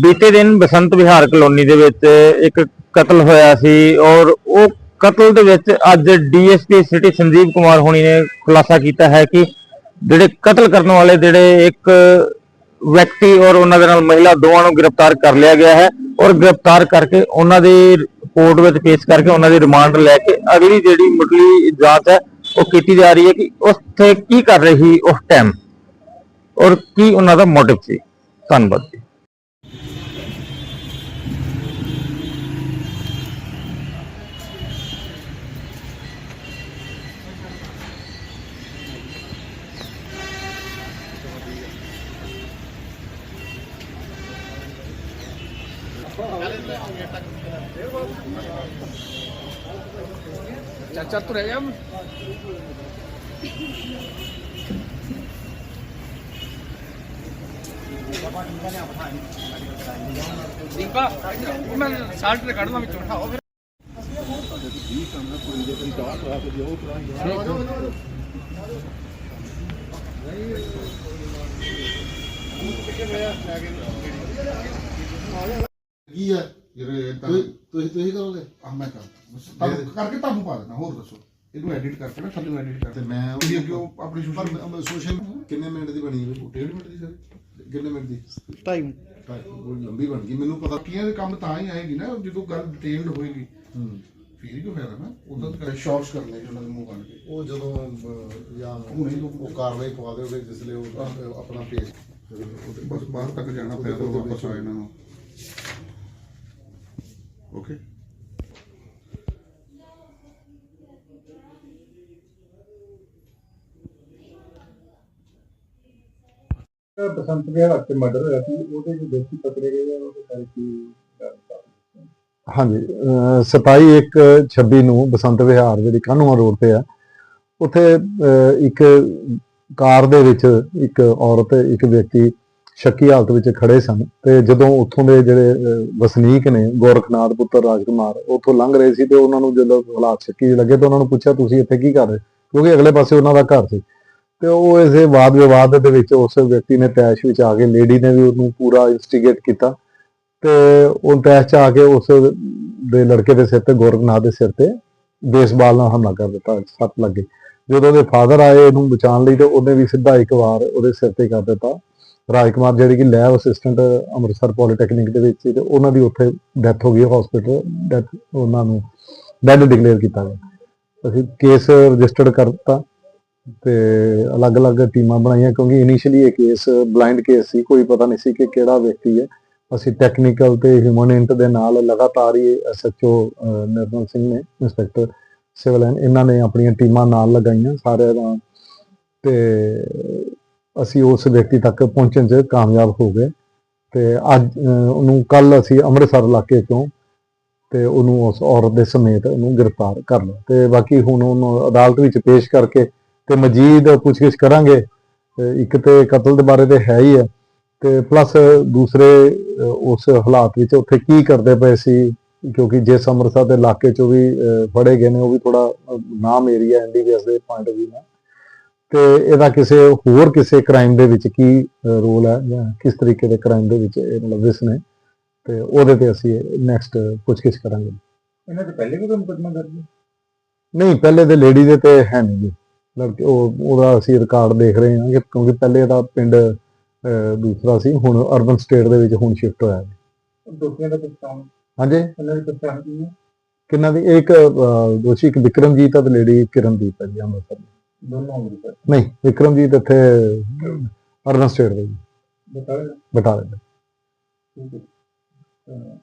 ਬੀਤੇ ਦਿਨ ਬਸੰਤ ਵਿਹਾਰ ਕਲੋਨੀ ਦੇ ਵਿੱਚ ਇੱਕ ਕਤਲ ਹੋਇਆ ਸੀ ਔਰ ਉਹ ਕਤਲ ਦੇ ਵਿੱਚ ਅੱਜ ਡੀਐਸਪੀ ਸਿਟੀ ਸੰਜੀਵ ਕੁਮਾਰ ਹੋਣੀ ਨੇ ਖੁਲਾਸਾ ਕੀਤਾ ਹੈ ਕਿ ਜਿਹੜੇ ਕਤਲ ਕਰਨ ਵਾਲੇ ਜਿਹੜੇ ਇੱਕ ਵਿਅਕਤੀ ਔਰ ਉਹਨਾਂ ਦੇ ਨਾਲ ਮਹਿਲਾ ਦੋਵਾਂ ਨੂੰ ਗ੍ਰਿਫਤਾਰ ਕਰ ਲਿਆ ਗਿਆ ਹੈ ਔਰ ਗ੍ਰਿਫਤਾਰ ਕਰਕੇ ਉਹਨਾਂ ਦੇ ਕੋਰਟ ਵਿੱਚ ਪੇਸ਼ ਕਰਕੇ ਉਹਨਾਂ ਦੀ ਰਿਮਾਂਡ ਲੈ ਕੇ ਅਗਲੀ ਜਿਹੜੀ ਮੁੱਢਲੀ ਜਾਂਚ ਹੈ ਉਹ ਕੀਤੀ ਜਾ ਰਹੀ ਹੈ ਕਿ ਉੱਥੇ ਕੀ ਕਰ ਰਹੀ ਉਸ ਟਾਈਮ ਔਰ ਕੀ ਉਹਨਾਂ ਦਾ ਮੋਟਿਵ ਸੀ ਧੰਨਵਾਦ ਜੀ ਚਾਚਾ ਤੁਰ ਗਿਆ ਦੀਪਾ ਮੈਂ ਸਾਲਟ ਤੇ ਕੱਢਦਾ ਵਿੱਚੋਂ ਉਠਾਓ ਫਿਰ। ਕੀ ਹੈ? ਜਿਹੜੇ ਤੁਸੀਂ ਤੁਸੀਂ ਕਰੋਗੇ ਆ ਮੈਂ ਕਰ ਕਰਕੇ ਤੁਹਾਨੂੰ ਪਾ ਦੇਣਾ ਹੋਰ ਦੱਸੋ। ਇਹਨੂੰ ਐਡਿਟ ਕਰਕੇ ਨਾ ਥੱਲੇ ਐਡਿਟ ਕਰ ਤੇ ਮੈਂ ਤੁਸੀਂ ਅੱਗੇ ਉਹ ਆਪਣੀ ਪਰ ਸੋਸ਼ਲ ਸੋਸ਼ਲ ਕਿੰਨੇ ਮਿੰਟ ਦੀ ਬਣੀ ਹੈ ਡੇਢ ਮਿੰਟ ਦੀ ਸਰ? ਕਿੰਨੇ ਮਿੰਟ ਦੀ? ਟਾਈਮ ਢਾਈ- ਲੰਬੀ ਬਣ ਗਈ। ਮੈਨੂੰ ਪਤਾ ਬਾਕੀਆਂ ਦੇ ਕੰਮ ਤਾਂ ਹੀ ਆਏਗੀ ਨਾ ਜਦੋਂ ਗੱਲ ਡਿਟੇਲਡ ਹੋਏਗੀ। ਹੂੰ। ਫਿਰ ਹੀ ਕੋਈ ਫਾਇਦਾ ਨਾ। ਉਦੋਂ ਤਾਂ ਸ਼ਾਰਟਸ ਕਰਨੇ ਉਹਨਾਂ ਦੇ ਮੂੰਹ ਬਣ ਕੇ। ਉਹ ਜਦੋਂ ਅਹ, ਜਾਂ ਉਹ ਕਾਰਵਾਈ ਪਵਾ ਦੇਓਗੇ ਜਿਸ ਲਈ ਉਹ ਆਪਣਾ ਪੇਜ ਬਸ ਬਾਹਰ ਤੱਕ ਜਾਣਾ ਪਿਆ ਤਾਂ ਵਾਪਸ ਆ ਇਹਨਾਂ ਨੂੰ ਬਸੰਤ ਵਿਹਾਰ ਤੇ ਮਰਡਰ ਹੋਇਆ ਸੀ, ਉਹਦੇ ਜੋ ਦੋਸ਼ੀ ਪਕੜੇ ਗਏ ਆ, ਉਹਦੇ ਬਾਰੇ ਕੀ ਹਾਂਜੀ 27 ਇੱਕ 26 ਨੂੰ ਬਸੰਤ ਵਿਹਾਰ, ਜਿਹੜੀ ਕਾਹਨੂਆ ਰੋਡ ਤੇ ਆ, ਉੱਥੇ ਇੱਕ ਕਾਰ ਦੇ ਵਿੱਚ ਇੱਕ ਔਰਤ, ਇੱਕ ਵਿਅਕਤੀ ਸ਼ੱਕੀ ਹਾਲਤ ਵਿੱਚ ਖੜੇ ਸਨ ਤੇ ਜਦੋਂ ਉੱਥੋਂ ਦੇ ਜਿਹੜੇ ਵਸਨੀਕ ਨੇ ਗੋਰਖਨਾਥ ਪੁੱਤਰ ਰਾਜਕੁਮਾਰ, ਉੱਥੋਂ ਲੰਘ ਰਹੇ ਸੀ ਤੇ ਉਹਨਾਂ ਨੂੰ ਜਦੋਂ ਹਾਲਾਤ ਸ਼ੱਕੀ ਲੱਗੇ ਤਾਂ ਉਹਨਾਂ ਨੂੰ ਪੁੱਛਿਆ, ਤੁਸੀਂ ਇੱਥੇ ਕੀ ਕਰ ਰਹੇ? ਕਿਉਂਕਿ ਅਗਲੇ ਪਾਸੇ ਉਹਨਾਂ ਦਾ ਘਰ ਸੀ। ਤੇ ਉਹ ਇਸੇ ਵਾਦ ਵਿਵਾਦ ਦੇ ਵਿੱਚ ਉਸ ਵਿਅਕਤੀ ਨੇ ਤੈਸ਼ ਵਿੱਚ ਆ ਕੇ ਲੇਡੀ ਨੇ ਵੀ ਉਹਨੂੰ ਪੂਰਾ ਇਨਸਟੀਗੇਟ ਕੀਤਾ ਤੇ ਉਹ ਤੈਸ਼ ਚ ਆ ਕੇ ਉਸ ਦੇ ਲੜਕੇ ਦੇ ਸਿਰ ਤੇ, ਗੋਰਖਨਾਥ ਦੇ ਸਿਰ ਤੇ ਬੇਸਬਾਲ ਨਾਲ ਹਮਲਾ ਕਰ ਦਿੱਤਾ, ਸੱਟ ਲੱਗੇ ਜਦੋਂ ਉਹਦੇ ਫਾਦਰ ਆਏ ਉਹਨੂੰ ਬਚਾਉਣ ਲਈ ਤੇ ਉਹਨੇ ਵੀ ਸਿੱਧਾ ਇੱਕ ਵਾਰ ਉਹਦੇ ਸਿਰ ਤੇ ਕਰ ਦਿੱਤਾ। ਰਾਜ ਕੁਮਾਰ ਜਿਹੜੀ ਕਿ ਲੈਬ ਅਸਿਸਟੈਂਟ ਅੰਮ੍ਰਿਤਸਰ ਪੋਲੀਟੈਕਨਿਕ ਦੇ ਵਿੱਚ ਸੀ ਤੇ ਉਹਨਾਂ ਦੀ ਉੱਥੇ ਡੈਥ ਹੋ ਗਈ ਹਸਪੀਟਲ ਡੈਥ ਉਹਨਾਂ ਨੂੰ ਡੈਡ ਡਿਕਲੇਅਰ ਕੀਤਾ ਗਿਆ। ਅਸੀਂ ਕੇਸ ਰਜਿਸਟਰਡ ਕਰਤਾ। ਤੇ ਅਲੱਗ-ਅਲੱਗ ਟੀਮਾਂ ਬਣਾਈਆਂ ਕਿਉਂਕਿ ਇਨੀਸ਼ੀਅਲੀ ਇਹ ਕੇਸ ਬਲਾਈਂਡ ਕੇਸ ਸੀ, ਕੋਈ ਪਤਾ ਨਹੀਂ ਸੀ ਕਿ ਕਿਹੜਾ ਵਿਅਕਤੀ ਹੈ। ਅਸੀਂ ਟੈਕਨੀਕਲ ਤੇ ਹਿਊਮਨ ਇੰਟ ਦੇ ਨਾਲ ਲਗਾਤਾਰ ਹੀ ਐਸਐਚਓ ਨਿਰਮਲ ਸਿੰਘ ਨੇ ਇੰਸਪੈਕਟਰ ਸਿਵਲ ਐਨ, ਇਹਨਾਂ ਨੇ ਆਪਣੀਆਂ ਟੀਮਾਂ ਨਾਲ ਲਗਾਈਆਂ ਸਾਰਿਆਂ ਦਾ ਤੇ ਅਸੀਂ ਉਸ ਵਿਅਕਤੀ ਤੱਕ ਪਹੁੰਚਣ 'ਚ ਕਾਮਯਾਬ ਹੋ ਗਏ। ਤੇ ਅੱਜ ਉਹਨੂੰ ਕੱਲ ਅਸੀਂ ਅੰਮ੍ਰਿਤਸਰ ਇਲਾਕੇ ਤੋਂ ਤੇ ਉਹਨੂੰ ਉਸ ਔਰਤ ਦੇ ਸਮੇਤ ਉਹਨੂੰ ਗ੍ਰਿਫਤਾਰ ਕਰ ਲਿਆ। ਤੇ ਬਾਕੀ ਹੁਣ ਉਹਨੂੰ ਅਦਾਲਤ ਵਿੱਚ ਪੇਸ਼ ਕਰਕੇ ਤੇ ਮਜੀਦ ਪੁੱਛਗਿੱਛ ਕਰਾਂਗੇ। ਇੱਕ ਤੇ ਕਤਲ ਦੇ ਬਾਰੇ ਤੇ ਹੈ ਹੀ ਹੈ। ਤੇ ਪਲੱਸ ਦੂਸਰੇ ਉਸ ਹਾਲਾਤ ਵਿੱਚ ਉੱਥੇ ਕੀ ਕਰਦੇ ਪਏ ਸੀ? ਕਿਉਂਕਿ ਜਿਸ ਅੰਮ੍ਰਿਤਸਰ ਦੇ ਇਲਾਕੇ ਚੋਂ ਵੀ ਫੜੇ ਗਏ ਨੇ ਉਹ ਵੀ ਥੋੜਾ ਨਾਮ ਏਰੀਆ ਐਨਡੀਪੀਐਸ ਦੇ ਪੁਆਇੰਟ ਵੀ ਨਾਲ ਤੇ ਇਹਦਾ ਕਿਸੇ ਹੋਰ ਕਿਸੇ ਕ੍ਰਾਈਮ ਦੇ ਵਿੱਚ ਕੀ ਰੋਲ ਹੈ ਜਾਂ ਕਿਸ ਤਰੀਕੇ ਦੇ ਕ੍ਰਾਈਮ ਦੇ ਵਿੱਚ ਇਹ ਮੁਲਵਿਸ ਨੇ। ਤੇ ਉਹਦੇ ਤੇ ਅਸੀਂ ਨੈਕਸਟ ਪੁੱਛਗਿੱਛ ਕਰਾਂਗੇ। ਇਹਨਾਂ ਦੇ ਪਹਿਲੇ ਵੀ ਕੋਈ ਮੁਕੱਦਮਾ ਦਰਜ ਨਹੀਂ ਪਹਿਲੇ ਤੇ ਲੇਡੀ ਦੇ ਤੇ ਹੈ ਨਹੀਂ ਜੀ। ਲੜਕੇ ਉਹ ਉਹਦਾ ਅਸੀਂ ਰਿਕਾਰਡ ਦੇਖ ਰਹੇ ਹਾਂ ਕਿ ਕਿਉਂਕਿ ਪਹਿਲੇ ਦਾ ਪਿੰਡ ਦੂਸਰਾ ਸੀ ਹੁਣ ਅਰਬਨ ਸਟੇਟ ਦੇ ਵਿੱਚ ਹੁਣ ਸ਼ਿਫਟ ਹੋਇਆ ਹੈ। ਦੋਸ਼ੀਆਂ ਦਾ ਪਛਾਣ ਹਾਂਜੀ? ਇਹਨਾਂ ਦੀ ਪਛਾਣ ਕੀ ਹੈ? ਕਿੰਨਾ ਦੀ? ਇੱਕ ਦੋਸ਼ੀ ਇੱਕ ਵਿਕਰਮਜੀਤ ਹੈ ਤੇ ਲੇਡੀ ਕਿਰਨਦੀਪ ਹੈ ਜੀ ਅੰਮ੍ਰਿਤਸਰ ਦੀ। ਦੋਨੋਂ ਅੰਮ੍ਰਿਤਸਰ। ਨਹੀਂ ਵਿਕਰਮਜੀਤ ਇੱਥੇ ਅਰਬਨ ਸਟੇਟ ਦੇ ਬਟਾਲੇ ਦੇ। ਠੀਕ ਹੈ। ਅਹ